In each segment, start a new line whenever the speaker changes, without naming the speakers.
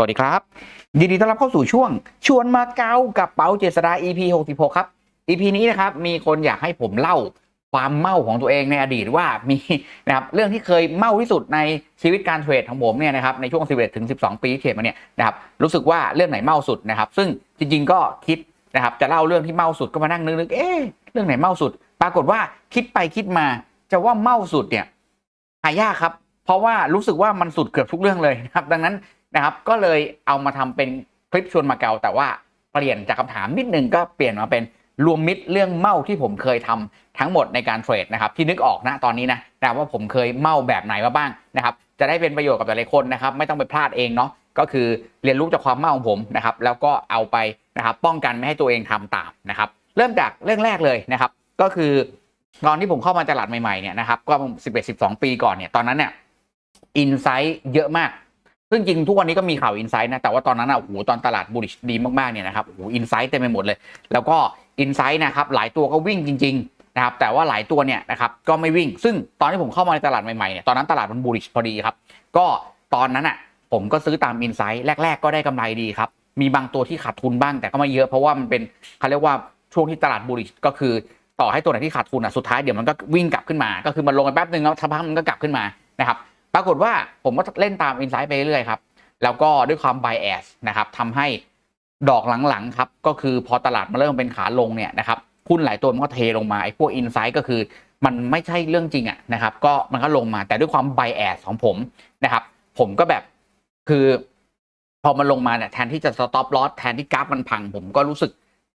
วัสดีครับ ยินดีต้อนรับเข้าสู่ช่วง ชวนมาเกากับเปาเจษดา EP 66 ครับ EP นี้นะครับมีคนอยากให้ผมเล่าความเมาของตัวเองในอดีตว่ามีนะครับเรื่องที่เคยเมาที่สุดในชีวิตการเทรดของผมเนี่ยนะครับในช่วง 11ถึง12 ปีที่เทรดมาเนี่ยนะครับรู้สึกว่าเรื่องไหนเมาสุดนะครับ ซึ่งจริงๆก็คิดนะครับจะเล่าเรื่องที่เมาสุดก็มานั่งนึกๆเอ๊ะเรื่องไหนเมาสุด ปรากฏว่าคิดไปคิดมาจะว่าเมาสุดเนี่ยหายากครับ เพราะว่ารู้สึกว่ามันสุดเกือบทุกเรื่องเลยนะครับ ดังนั้น นะครับ ก็เลยเอามาทำเป็นคลิปชวนมาเกาแต่ว่าเปลี่ยนจากคำถามนิดนึงก็เปลี่ยนมาเป็นรวมมิตรเรื่องเมาที่ผมเคยทำทั้งหมดในการเทรดนะครับที่นึกออกนะตอนนี้นะนะว่าผมเคยเมาแบบไหนมาบ้างนะครับ จะได้เป็นประโยชน์กับหลายๆคนนะครับไม่ต้องไปพลาดเองเนาะก็คือเรียนรู้จากความเมาของผมนะครับ แล้วก็เอาไปนะครับป้องกันไม่ให้ตัวเองทำตามนะครับ เริ่มจากเรื่องแรกเลยนะครับ ก็คือตอนที่ผมเข้ามาตลาดใหม่ๆเนี่ยนะครับก็11 12 ปีก่อนเนี่ยตอนนั้นเนี่ยอินไซต์เยอะมาก ซึ่งจริงทุกวันนี้ก็มีข่าวอินไซต์นะแต่ว่าตอนนั้นอะโอ้โหตอนตลาดบูริชดีมากๆเนี่ยนะครับโอ้โหอินไซต์เต็มไปหมดเลย แล้วก็อินไซต์นะครับหลายตัวก็วิ่งจริงๆนะครับแต่ว่าหลายตัวเนี่ยนะครับก็ไม่วิ่ง ซึ่งตอนที่ผมเข้ามาในตลาดใหม่ๆเนี่ยตอนนั้นตลาดมันบูริชพอดีครับก็ตอนนั้นอะผมก็ซื้อตามอินไซต์แรก ๆ ก็ได้กำไรดีครับมีบางตัวที่ขาดทุนบ้างแต่ก็ไม่เยอะเพราะว่ามันเป็นเขาเรียกว่าช่วงที่ตลาดบูริชก็คือต่อให้ตัวไหนที่ขาดทุนอะสุดท้ายเดี๋ยวมันก็วิ่งกลับขึ้นมา ก็คือมันลงไปแป๊บนึงแล้วสักพักมันก็กลับขึ้นมานะครับ ปรากฏว่าผมก็เล่นตามอินไซต์ไปเรื่อยครับแล้วก็ด้วยความ bias นะครับทำให้ดอกหลังๆครับก็คือพอตลาดมาเริ่มเป็นขาลงเนี่ยนะครับหุ้นหลายตัวมันก็เทลงมาไอ้พวกอินไซต์ก็คือมันไม่ใช่เรื่องจริงอะนะครับก็มันก็ลงมาแต่ด้วยความ bias ของผมนะครับ ผมก็แบบคือพอมันลงมาเนี่ยแทนที่จะ stop loss แทนที่กราฟมันพัง ผมก็รู้สึก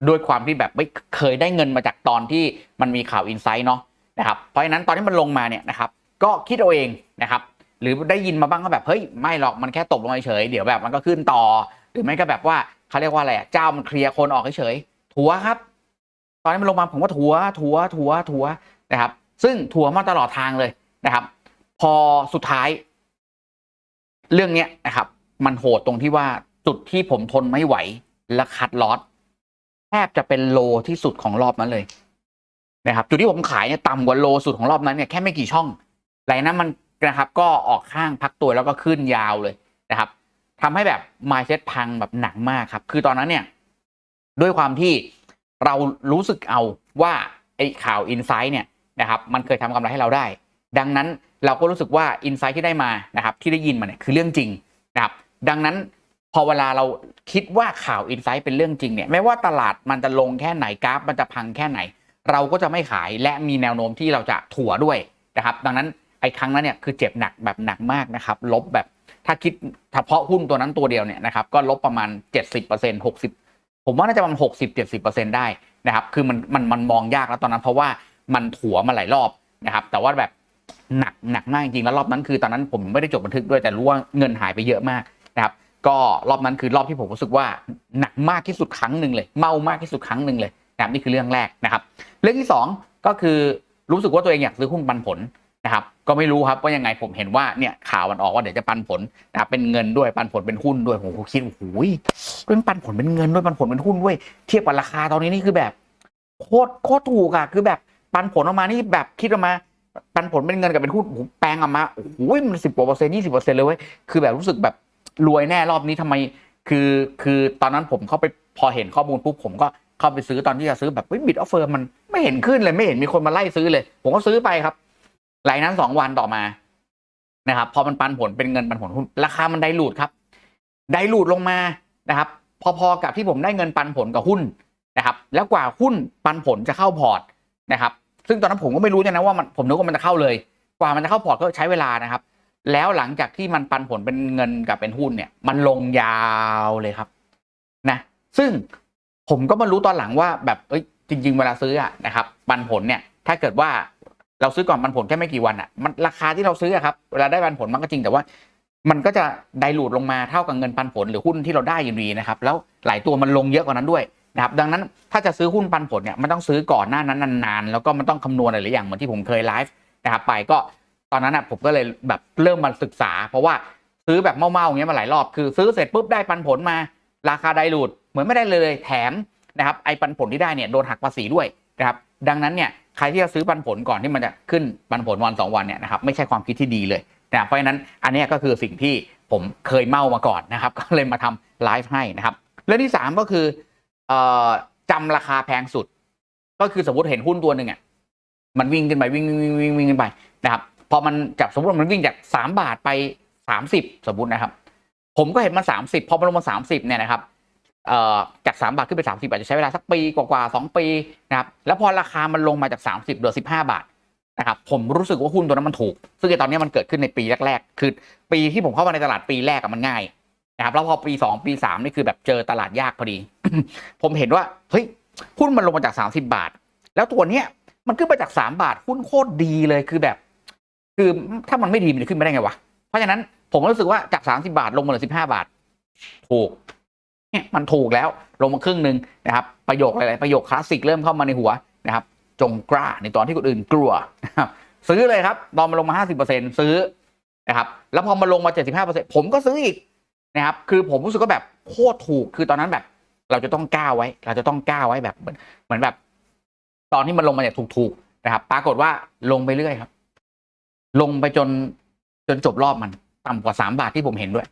ด้วยความที่แบบไม่เคยได้เงินมาจากตอนที่มันมีข่าวอินไซต์เนาะนะครับเพราะฉะนั้นตอนที่มันลงมาเนี่ยนะครับ ก็คิดเอาเองนะครับ หรือได้ยินมาบ้างก็แบบเฮ้ยไม่หรอกมันแค่ตกลงเฉยเดี๋ยวแบบมันก็ขึ้นต่อ หรือไม่ก็แบบว่าเขาเรียกว่าอะไรเจ้ามันเคลียร์คนออกเฉยถัวครับ ตอนนี้มันลงมาผมก็ถัวถัวถัวถัวนะครับ ซึ่งถัวมาตลอดทางเลยนะครับ พอสุดท้าย เรื่องเนี้ยนะครับ มันโหดตรงที่ว่าจุดที่ผมทนไม่ไหว และคัดลอสแทบจะเป็นโลที่สุดของรอบนั้นเลยนะครับ จุดที่ผมขายเนี่ยต่ำกว่าโลสุดของรอบนั้นเนี่ยแค่ไม่กี่ช่องหลังนั้นมัน นะครับ ก็ออกข้างพักตัวแล้วก็ขึ้นยาวเลยนะครับทำให้แบบมายเซ็ตพังแบบหนักมากครับ คือตอนนั้นเนี่ย ด้วยความที่เรารู้สึกเอาว่าไอ้ข่าวอินไซต์เนี่ยนะครับ มันเคยทำกำไรให้เราได้ ดังนั้นเราก็รู้สึกว่าอินไซต์ที่ได้มานะครับ ที่ได้ยินมาเนี่ยคือเรื่องจริงนะครับ ดังนั้นพอเวลาเราคิดว่าข่าวอินไซต์เป็นเรื่องจริงเนี่ยไม่ว่าตลาดมันจะลงแค่ไหนกราฟ มันจะพังแค่ไหน เราก็จะไม่ขายและมีแนวโน้มที่เราจะถั่วด้วยนะครับ ดังนั้น ไอ้ครั้งนั้นเนี่ยคือเจ็บหนักแบบหนักมากนะครับ ลบแบบถ้าคิดเฉพาะหุ้นตัวนั้นตัวเดียวเนี่ยนะครับก็ลบประมาณ 70% 60 ผมว่าน่าจะประมาณ60 70%ได้นะครับคือมันมันมันมองยากแล้วตอนนั้น เพราะว่ามันถั่วมาหลายรอบนะครับแต่ว่าแบบหนักหนักมากจริงๆแล้วรอบนั้นคือตอนนั้นผมไม่ได้จดบันทึกด้วยแต่รู้ว่าเงินหายไปเยอะมากนะครับก็รอบนั้นคือรอบที่ผมรู้สึกว่าหนักมากที่สุดครั้งหนึ่งเลย เมามากที่สุดครั้งหนึ่งเลยนะครับนี่คือเรื่องแรกนะครับ เรื่องที่สองก็คือรู้สึกว่าตัวเองอยากซื้อหุ้นปันผล นะครับก็ไม่รู้ครับว่ายังไงผมเห็นว่าเนี่ยข่าวมันออกว่าเดี๋ยวจะปันผลนะเป็นเงินด้วยปันผลเป็นหุ้นด้วยผมก็คิดโอ้โหเป็นปันผลเป็นเงินด้วยปันผลเป็นหุ้นด้วยเทียบกับราคาตอนนี้นี่คือแบบโคตรโคตรถูกอะคือแบบปันผลออกมานี่แบบคิดออกมาปันผลเป็นเงินกับเป็นหุ้นโอ้โหแปลงออกมาโอ้โหมันสิบกว่าเปอร์เซ็นต์ยี่สิบเปอร์เซ็นต์เลยเว้ยคือแบบรู้สึกแบบรวยแน่รอบนี้ทำไม คือคือตอนนั้นผมเข้าไปพอเห็นข้อมูลปุ๊บผมก็เข้าไปซื้อตอนที่จะซื้อแบบบิดออฟเฟอร์มันไม่เห็นขึ้นเลยไม่เห็นมีคนมาไล่ซื้อเลย ผมก็ซื้อไปครับ หลังนั้นสองวันต่อมานะครับ พอมันปันผลเป็นเงินปันผลหุ้นราคามันไดรูดครับ ไดรูดลงมานะครับ พอๆกับที่ผมได้เงินปันผลกับหุ้นนะครับ แล้วกว่าหุ้นปันผลจะเข้าพอร์ตนะครับ ซึ่งตอนนั้นผมก็ไม่รู้เนี่ยนะว่ามันผมนึกว่ามันจะเข้าเลย กว่ามันจะเข้าพอร์ตก็ใช้เวลานะครับ แล้วหลังจากที่มันปันผลเป็นเงินกับเป็นหุ้นเนี่ย มันลงยาวเลยครับนะซึ่งผมก็มารู้ตอนหลังว่าแบบเอ้ยจริง ๆ เวลาซื้ออะนะครับ ปันผลเนี่ย ถ้าเกิดว่า เราซื้อก่อนปันผลแค่ไม่กี่วันอะมันราคาที่เราซื้ออะครับเวลาได้ปันผลมันก็จริงแต่ว่า มันก็จะไดรูดลงมาเท่ากับเงินปันผลหรือหุ้นที่เราได้อยู่ดีนะครับแล้วหลายตัวมันลงเยอะกว่านั้นด้วยนะครับดังนั้นถ้าจะซื้อหุ้นปันผลเนี่ยมันต้องซื้อก่อนหน้านั้นนานๆ แล้วก็มันต้องคำนวณหลายอย่างเหมือนที่ผมเคยไลฟ์นะครับไปก็ตอนนั้นอะผมก็เลยแบบเริ่มมาศึกษา เพราะว่าซื้อแบบเมาๆอย่างเงี้ยมาหลายรอบคือซื้อเสร็จปุ๊บได้ปันผลมา ราคาไดรูดเหมือนไม่ได้เลยแถมนะครับไอ้ปันผลที่ได้เนี่ยโดนหักภาษีด้วยนะครับ ดังนั้นเนี่ยใครที่จะซื้อปันผลก่อนที่มันจะขึ้นปันผลวันสองวันเนี่ยนะครับไม่ใช่ความคิดที่ดีเลยนะเพราะฉะนั้นอันนี้ก็คือสิ่งที่ผมเคยเมามาก่อนนะครับ ก็เลยมาทำไลฟ์ให้นะครับเรื่องที่สามก็คือออจำราคาแพงสุด ก็คือสมมติเห็นหุ้นตัวหนึ่งอะมันวิ่งขึ้นไปวิ่งวิ่งวิ่งวิ่งวิ่งขึ้นไปนะครับพอมันจากสมมติมันวิ่งจากสามบาทไปสามสิบสมมตินะครับ ผมก็เห็นมันสามสิบพอมันลงมาสามสิบเนี่ยนะครับ จากสามบาทขึ้นไปสามสิบอาจจะใช้เวลาสักปีกว่าๆสองปีนะครับแล้วพอราคามันลงมาจากสามสิบเหลือสิบห้าบาทนะครับผมรู้สึกว่าหุ้นตัวนั้นมันถูก ซึ่งตอนนี้มันเกิดขึ้นในปีแรกๆ คือปีที่ผมเข้ามาในตลาดปีแรกมันง่ายนะครับแล้วพอปีสองปีสามนี่คือแบบเจอตลาดยากพอดี ผมเห็นว่าเฮ้ยหุ้นมันลงมาจากสามสิบาท แล้วตัวเนี้ยมันขึ้นมาจากสามบาทหุ้นโคตรดีเลยคือแบบ คือถ้ามันไม่ดีมันจะขึ้นไม่ได้ไงวะเพราะฉะนั้นผมรู้สึกว่าจากสามสิบาทลงมาเหลือสิบห้าบาท ถูก เนี่ยมันถูกแล้วลงมาครึ่งหนึ่งนะครับประโยคอะไรๆประโยคคลาสสิกเริ่มเข้ามาในหัวนะครับจงกล้าในตอนที่คนอื่นกลัวนะครับซื้อเลยครับตอนมาลงมาห้าสิบเปอร์เซ็นซื้อนะครับแล้วพอมาลงมาเจ็ดสิบห้าเปอร์เซ็นผมก็ซื้ออีกนะครับคือผมรู้สึกว่าแบบโคตรถูกคือตอนนั้นแบบ เราจะต้องก้าวไว้ เราจะต้องก้าวไว้แบบเหมือนเหมือนแบบ ตอนที่มันลงมาเนี่ยถูกๆนะครับ ปรากฏว่าลงไปเรื่อยครับ ลงไปจนจนจบรอบมัน ต่ำกว่าสามบาทที่ผมเห็นด้วย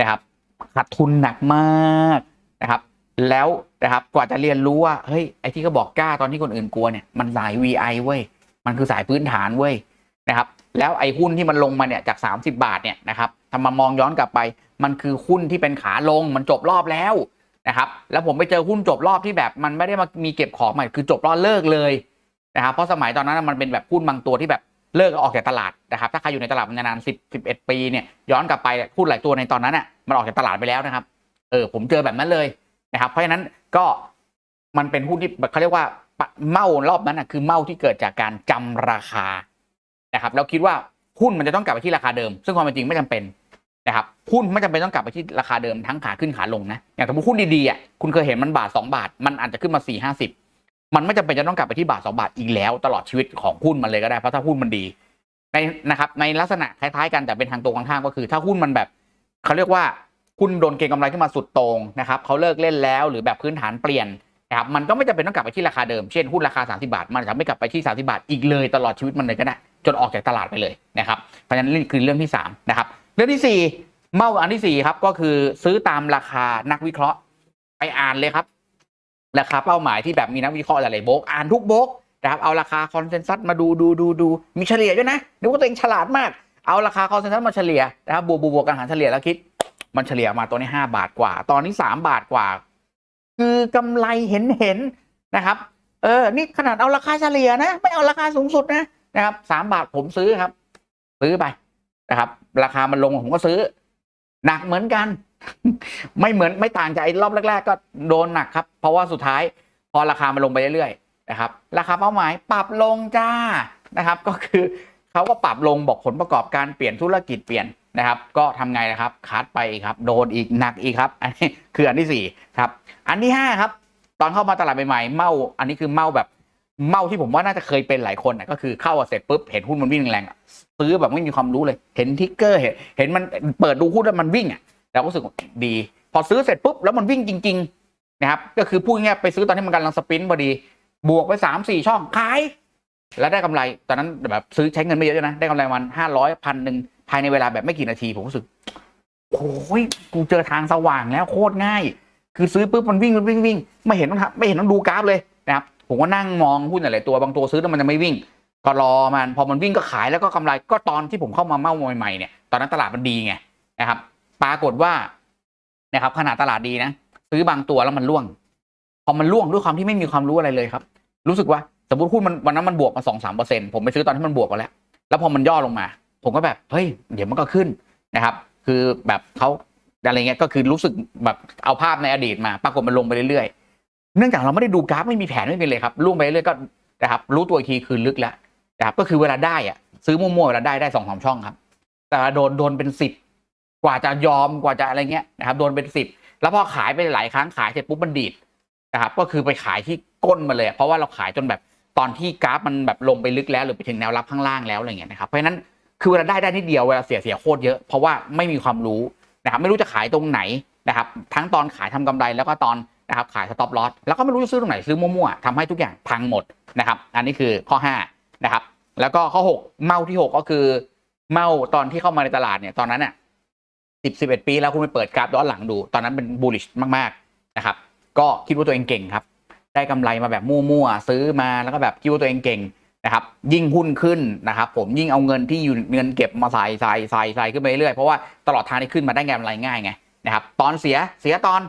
นะครับ ขาดทุนหนักมากนะครับ แล้วนะครับกว่าจะเรียนรู้ว่าเฮ้ยไอ้ที่เขาบอกกล้าตอนที่คนอื่นกลัวเนี่ยมันสาย VI เว้ยมันคือสายพื้นฐานเว้ยนะครับแล้วไอ้หุ้นที่มันลงมาเนี่ยจาก 30 บาทเนี่ยนะครับทำมามองย้อนกลับไป มันคือหุ้นที่เป็นขาลงมันจบรอบแล้วนะครับแล้วผมไปเจอหุ้นจบรอบที่แบบมันไม่ได้มามีเก็บของใหม่คือจบรอบเลิกเลยนะครับเพราะสมัยตอนนั้นมันเป็นแบบหุ้นบางตัวที่แบบ เลิกออกจากตลาดนะครับถ้าใครอยู่ในตลาดมานานสิบสิบเอ็ดปีเนี่ยย้อนกลับไปหุ้นหลายตัวในตอนนั้นอะมันออกจากตลาดไปแล้วนะครับเออผมเจอแบบนั้นเลยนะครับ เพราะฉะนั้นก็มันเป็นหุ้นที่เขาเรียกว่าเมารอบนั้นอะคือเมาที่เกิดจากการจำราคานะครับแล้วคิดว่าหุ้นมันจะต้องกลับไปที่ราคาเดิม ซึ่งความเป็นจริงไม่จำเป็นนะครับหุ้นไม่จำเป็นต้องกลับไปที่ราคาเดิมทั้งขาขึ้นขาลงนะอย่างสมมติหุ้นดีๆอะคุณเคยเห็นมันบาทสองบาท มันอาจจะขึ้นมาสี่ห้าสิบ มันไม่จำเป็นจะต้องกลับไปที่บาทสองบาทอีกแล้ว ตลอดชีวิตของหุ้นมันเลยก็ได้เพราะถ้าหุ้นมันดีในนะครับในลักษณะคล้ายๆกันแต่เป็นทางตรงกันข้ามก็คือ ถ้าหุ้นมันแบบเขาเรียกว่าหุ้นโดนเก็งกำไรขึ้นมาสุดตรงนะครับเขาเลิกเล่นแล้วหรือแบบพื้นฐานเปลี่ยนนะครับมันก็ไม่จำเป็นต้องกลับไปที่ราคาเดิม เช่นหุ้นราคา 30 บาท มันจะไม่กลับไปที่ 30 บาท อีกเลยตลอดชีวิตมันเลยก็ได้จนออกจากตลาดไปเลยนะครับเพราะฉะนั้นนี่คือเรื่องที่3นะครับเรื่องที่ 4 เมาอันที่4ครับก็คือซื้อตามราคานักวิเคราะห์ไปอ่านเลยครับ ราคาเป้าหมายที่แบบมีนักวิเคราะห์หลายๆโบกอ่านทุกโบกนะครับเอาราคาคอนเซนแซสมาดูดูดูดูมีเฉลี่ยด้วยนะนึกว่าตัวเองฉลาดมากเอาราคาคอนเซนแซสมาเฉลี่ยนะครับบวกบวกบวกกันหารเฉลี่ยแล้วคิด มันเฉลี่ยมาตัวนี้ห้าบาทกว่า ตอนนี้สามบาทกว่า คือกำไรเห็นเห็นนะครับเออนี่ขนาดเอาราคาเฉลี่ยนะ ไม่เอาราคาสูงสุดนะนะครับสามบาทผมซื้อครับ ซื้อไปนะครับ ราคามันลงผมก็ซื้อ หนักเหมือนกัน ไม่เหมือนไม่ต่างจากไอ้รอบแรก ๆ ก็โดนหนักครับ เพราะว่าสุดท้ายพอราคามันลงไปเรื่อยๆนะครับ ราคาเป้าหมายปรับลงจ้านะครับ ก็คือเขาก็ปรับลงบอกผลประกอบการเปลี่ยนธุรกิจเปลี่ยนนะครับ ก็ทำไงนะครับคัดไปครับโดนอีกหนักอีกครับ อันนี้คืออันที่สี่ครับ อันที่ห้าครับ ตอนเข้ามาตลาดใหม่ๆเมาอันนี้คือเมาแบบเมาที่ผมว่าน่าจะเคยเป็นหลายคนนะก็คือเข้าเสร็จปุ๊บเห็นหุ้นมันวิ่งแรงซื้อแบบไม่มีความรู้เลย เห็นทิกเกอร์เห็นเห็นมันเปิดดูหุ้นแล้วมันวิ่งอะ แล้วก็รู้สึกดี พอซื้อเสร็จปุ๊บแล้วมันวิ่งจริง ๆ นะครับ ก็คือพูดง่ายๆไปซื้อตอนที่มันกำลังสปรินต์พอดี บวกไปสามสี่ช่องขาย แล้วได้กำไรตอนนั้นแบบซื้อใช้เงินไม่เยอะนะได้กำไรวันห้าร้อยพันหนึ่งภายในเวลาแบบไม่กี่นาทีผมรู้สึกโอ้ยกูเจอทางสว่างแล้วโคตรง่าย คือซื้อปุ๊บมันวิ่งมันวิ่งวิ่งไม่เห็นต้องทำไม่เห็นต้องดูกราฟเลยนะครับผมก็นั่งมองหุ้นหลายตัวบางตัวซื้อแล้วมันจะไม่วิ่ง ก็รอมันพอมันวิ่งก็ขายแล้วก็กำไรก็ตอนที่ผมเข้ามาเมาใหม่ๆเนี่ยตอนนั้นตลาดมันดีไงนะครับ ปรากฏว่านะครับขนาดตลาดดีนะซื้อบางตัวแล้วมันร่วง พอมันร่วงด้วยความที่ไม่มีความรู้อะไรเลยครับ รู้สึกว่าสมมติหุ้นมันวันนั้นมันบวกมาสองสามเปอร์เซ็นผมไปซื้อตอนที่มันบวกมาแล้ว แล้วพอมันย่อลงมา ผมก็แบบเฮ้ยเดี๋ยวมันก็ขึ้นนะครับ คือแบบเขาอะไรเงี้ยก็คือรู้สึกแบบเอาภาพในอดีตมา ปรากฏมันลงไปเรื่อยๆ เนื่องจากเราไม่ได้ดูกราฟไม่มีแผนไม่เป็นเลยครับล่วงไปเรื่อยก็นะครับรู้ตัวทีคือลึกแล้วนะครับก็คือเวลาได้อะซื้อมั่วๆเวลาได้ได้สองสามช่องครับ แต่โดนโดนเป็นสิบ กว่าจะยอมกว่าจะอะไรเงี้ยนะครับโดนเป็นสิบแล้วพอขายไปหลายครั้งขายเสร็จปุ๊บมันดีดนะครับก็คือไปขายที่ก้นมาเลย เพราะว่าเราขายจนแบบตอนที่กราฟมันแบบลงไปลึกแล้วหรือไปถึงแนวรับข้างล่างแล้วอะไรเงี้ยนะครับเพราะฉะนั้นคือเวลาได้ได้นิดเดียวเวลาเสียเสียโคตรเยอะเพราะว่าไม่มีความรู้นะครับไม่รู้จะขายตรงไหนนะครับทั้งตอนขายทำกำไรแล้วก็ตอนนะครับขายสต็อปลอสแล้วก็ไม่รู้จะซื้อตรงไหนซื้อมั่วๆทำให้ทุกอย่างพังหมดนะครับอันนี้คือข้อ5นะครับแล้วก็ข้อ 6 เมาที่ 6 ก็คือเมาตอนที่เข้ามาในตลาดเนี่ยตอนนั้นเนี่ย สิบสิบเอ็ดปีแล้วคุณไปเปิดกราฟย้อนหลังดู ตอนนั้นเป็นบูลลิชมากๆนะครับ ก็คิดว่าตัวเองเก่งครับ ได้กำไรมาแบบมั่วๆซื้อมาแล้วก็แบบคิดว่าตัวเองเก่งนะครับ ยิ่งหุ้นขึ้นนะครับ ผมยิ่งเอาเงินที่อยู่เงินเก็บมาใส่ใส่ใส่ใส่ขึ้นไปเรื่อยเพราะว่าตลอดทางที่ขึ้นมาได้กำไรง่ายไงนะครับ ตอนเสียเสียตอน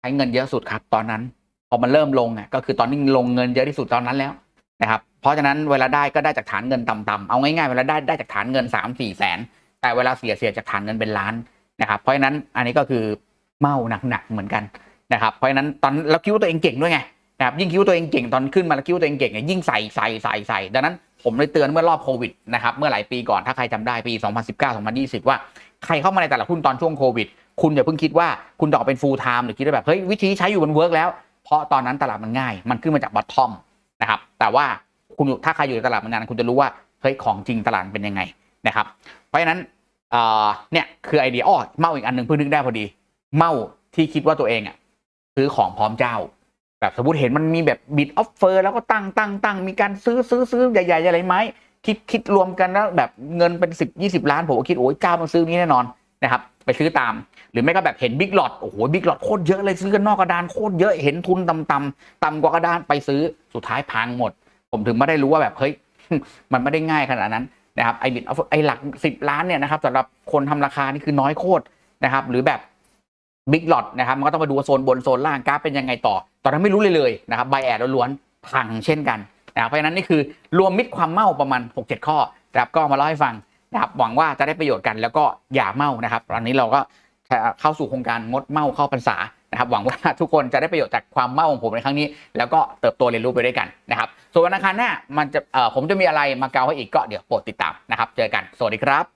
ใช้เงินเยอะสุดครับ ตอนนั้นพอมันเริ่มลงอะก็คือตอนนี้ลงเงินเยอะที่สุดตอนนั้นแล้วนะครับ เพราะฉะนั้นเวลาได้ก็ได้จากฐานเงินต่ำๆเอาง่ายๆเวลาได้ได้จากฐานเงิน3ามสี่แสน แต่เวลาเสียเสียจากฐานเงินเป็นล้านนะครับ เพราะฉะนั้นอันนี้ก็คือเมาหนักๆเหมือนกันนะครับ เพราะฉะนั้นตอนเราคิดว่าตัวเองเก่งด้วยไงนะครับยิ่งคิดว่าตัวเองเก่งตอนขึ้นมาแล้วคิดว่าตัวเองเก่งเนี่ยยิ่งใส่ใส่ใส่ใส่ดังนั้นผมเลยเตือนเมื่อรอบโควิดนะครับเมื่อหลายปีก่อนถ้าใครจำได้ปี 2019 2020 ว่าใครเข้ามาในแต่ละหุ้นตอนช่วงโควิด คุณอย่าเพิ่งคิดว่าคุณจะออกเป็น full time หรือคิดว่าแบบเฮ้ยวิธีใช้อยู่บนเวิร์กแล้ว เพราะตอนนั้นตลาดมันง่าย มันขึ้นมาจากบอททอมนะครับแต่ว่าคุณถ้าใครอยู่ในตลาดมานานคุณจะรู้ว่าเฮ้ยของจริงตลาดเป็นยังไงนะครับเพราะฉะนั้น เนี่ยคือไอเดียอ้อเมาอีกอันหนึ่งเพิ่งนึกได้พอดี เมาที่คิดว่าตัวเองอะซื้อของพร้อมเจ้า แบบสมมติเห็นมันมีแบบบิดออฟเฟอร์แล้วก็ตั้งตั้งตั้งมีการซื้อซื้อซื้อใหญ่ๆอะไรไหมคิดคิดรวมกันแล้วแบบเงินเป็นสิบยี่สิบล้านผมก็คิดโอ้ยเจ้ามันซื้อนี้แน่นอนนะครับไปซื้อตาม หรือไม่ก็แบบเห็นบิ๊กหลอดโอ้โหบิ๊กหลอดโคตรเยอะเลยซื้อกันนอกกระดานโคตรเยอะเห็นทุนต่ำๆต่ำกว่ากระดานไปซื้อสุดท้ายพังหมด ผมถึงไม่ได้รู้ว่าแบบเฮ้ยมันไม่ได้ง่ายขนาดนั้น นะครับไอบิดไอหลักสิบล้านเนี่ยนะครับสำหรับคนทำราคานี่คือน้อยโคตรนะครับ หรือแบบบิ๊กหลอดนะครับ มันก็ต้องไปดูโซนบนโซนล่างกราฟเป็นยังไงต่อ ตอนนั้นไม่รู้เลยเลยนะครับไบแอดล้วนพังเช่นกันนะครับเพราะฉะนั้นนี่คือรวมมิตรความเมาประมาณ 6-7 ข้อนะครับก็มาเล่าให้ฟังนะครับหวังว่าจะได้ประโยชน์กันแล้วก็อย่าเมานะครับ ตอนนี้เราก็เข้าสู่โครงการงดเมาเข้าพรรษา นะครับหวังว่าทุกคนจะได้ประโยชน์จากความเมาของผมในครั้งนี้ แล้วก็เติบโตเรียนรู้ไปด้วยกันนะครับส่วนวันอังคารหน้ามันจะผมจะมีอะไรมาเกาให้อีกก็เดี๋ยวโปรดติดตามนะครับ เจอกันสวัสดีครับ